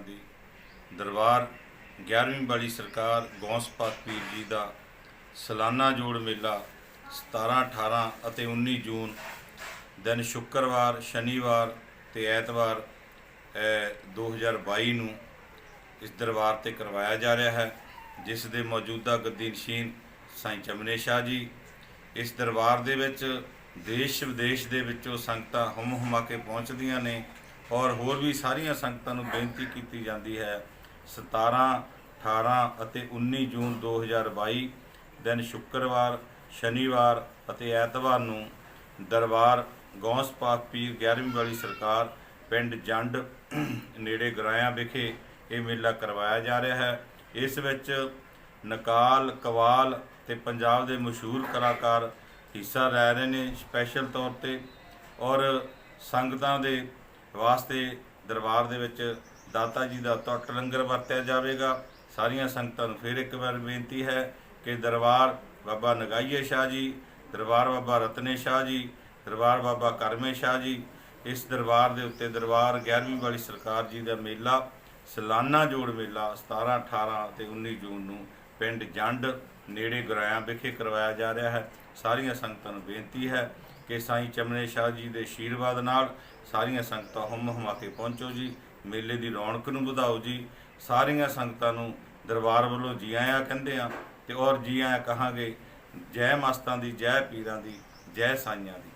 ਦੀ ਦਰਬਾਰ 11ਵੀਂ ਵਾਲੀ ਸਰਕਾਰ ਗੌਂਸ ਗੌਂਸਪਾਤ ਪੀਰ ਜੀ ਦਾ ਸਾਲਾਨਾ ਜੋੜ ਮੇਲਾ 17 18 ਅਤੇ 19 ਜੂਨ ਦਿਨ ਸ਼ੁੱਕਰਵਾਰ ਸ਼ਨੀਵਾਰ ਤੇ ਐਤਵਾਰ ਅਹ, 2022 ਨੂੰ ਇਸ ਦਰਬਾਰ ਤੇ ਕਰਵਾਇਆ ਜਾ ਰਿਹਾ ਹੈ ਜਿਸ ਦੇ ਮੌਜੂਦਾ ਗੱਦੀ ਨਸ਼ੀਨ ਸਾਈਂ ਚਮਨੇ ਸ਼ਾਹ ਜੀ। ਇਸ ਦਰਬਾਰ ਦੇ ਵਿੱਚ ਦੇਸ਼ ਵਿਦੇਸ਼ ਦੇ ਵਿੱਚੋਂ ਸੰਗਤਾਂ ਹੁਮ ਹੁਮਾ ਕੇ ਪਹੁੰਚਦੀਆਂ ਨੇ। ਔਰ ਹੋਰ ਵੀ ਸਾਰੀਆਂ ਸੰਗਤਾਂ ਨੂੰ ਬੇਨਤੀ ਕੀਤੀ ਜਾਂਦੀ ਹੈ। 17 18 ਅਤੇ 19 ਜੂਨ 2022 ਦਿਨ ਸ਼ੁੱਕਰਵਾਰ, ਸ਼ਨੀਵਾਰ ਅਤੇ ਐਤਵਾਰ ਨੂੰ ਦਰਬਾਰ ਗੌਂਸ ਪਾਕ ਪੀਰ 11ਵੀਂ ਵਾਲੀ ਸਰਕਾਰ ਪਿੰਡ ਜੰਡ ਨੇੜੇ ਗਰਾਇਆ ਵਿਖੇ ਇਹ ਮੇਲਾ ਕਰਵਾਇਆ ਜਾ ਰਿਹਾ ਹੈ। ਇਸ ਵਿੱਚ ਨਕਾਲ, ਕਵਾਲ ਤੇ ਪੰਜਾਬ ਦੇ ਮਸ਼ਹੂਰ ਕਲਾਕਾਰ ਹਿੱਸਾ ਲੈ ਰਹੇ ਨੇ ਸਪੈਸ਼ਲ ਤੌਰ ਤੇ ਔਰ ਸੰਗਤਾਂ ਦੇ ਵਾਸਤੇ ਦਰਬਾਰ ਦੇ ਵਿੱਚ ਦਾਤਾ ਜੀ ਦਾ ਟੁੱਟ ਲੰਗਰ ਵਰਤਿਆ ਜਾਵੇਗਾ। ਸਾਰੀਆਂ ਸੰਗਤਾਂ ਨੂੰ ਫਿਰ ਇੱਕ ਵਾਰ ਬੇਨਤੀ ਹੈ ਕਿ ਦਰਬਾਰ ਬਾਬਾ ਨਗਾਈਏ ਸ਼ਾਹ ਜੀ, ਦਰਬਾਰ ਬਾਬਾ ਰਤਨੇ ਸ਼ਾਹ ਜੀ, ਦਰਬਾਰ ਬਾਬਾ ਕਰਮੇ ਸ਼ਾਹ ਜੀ, ਇਸ ਦਰਬਾਰ ਦੇ ਉੱਤੇ ਦਰਬਾਰ 11ਵੀਂ ਵਾਲੀ ਸਰਕਾਰ ਜੀ ਦਾ ਮੇਲਾ, ਸਲਾਨਾ ਜੋੜ ਮੇਲਾ 17 18 ਤੇ 19 ਜੂਨ ਨੂੰ ਪਿੰਡ ਜੰਡ ਨੇੜੇ ਗੁਰਾਇਆ ਵਿਖੇ ਕਰਵਾਇਆ ਜਾ ਰਿਹਾ ਹੈ। ਸਾਰੀਆਂ ਸੰਗਤਾਂ ਨੂੰ ਬੇਨਤੀ ਹੈ ਕਿ ਸਾਈਂ ਚਮਨੇ ਸ਼ਾਹ ਜੀ ਦੇ ਆਸ਼ੀਰਵਾਦ ਨਾਲ ਸਾਰੀਆਂ ਸੰਗਤਾਂ ਹੁਮ ਹੁਮਾ ਕੇ ਪਹੁੰਚੋ ਜੀ। ਮੇਲੇ ਦੀ ਰੌਣਕ ਨੂੰ ਵਧਾਓ ਜੀ। ਸਾਰੀਆਂ ਸੰਗਤਾਂ ਨੂੰ ਦਰਬਾਰ ਵੱਲੋਂ ਜੀ ਆਇਆਂ ਕਹਿੰਦੇ ਆ ਤੇ ਔਰ ਜੀ ਆਇਆਂ ਕਹਾਂਗੇ, ਜੈ ਮਸਤਾਂ ਦੀ, ਜੈ ਪੀਰਾਂ ਦੀ, ਜੈ ਸਾਈਆਂ ਦੀ।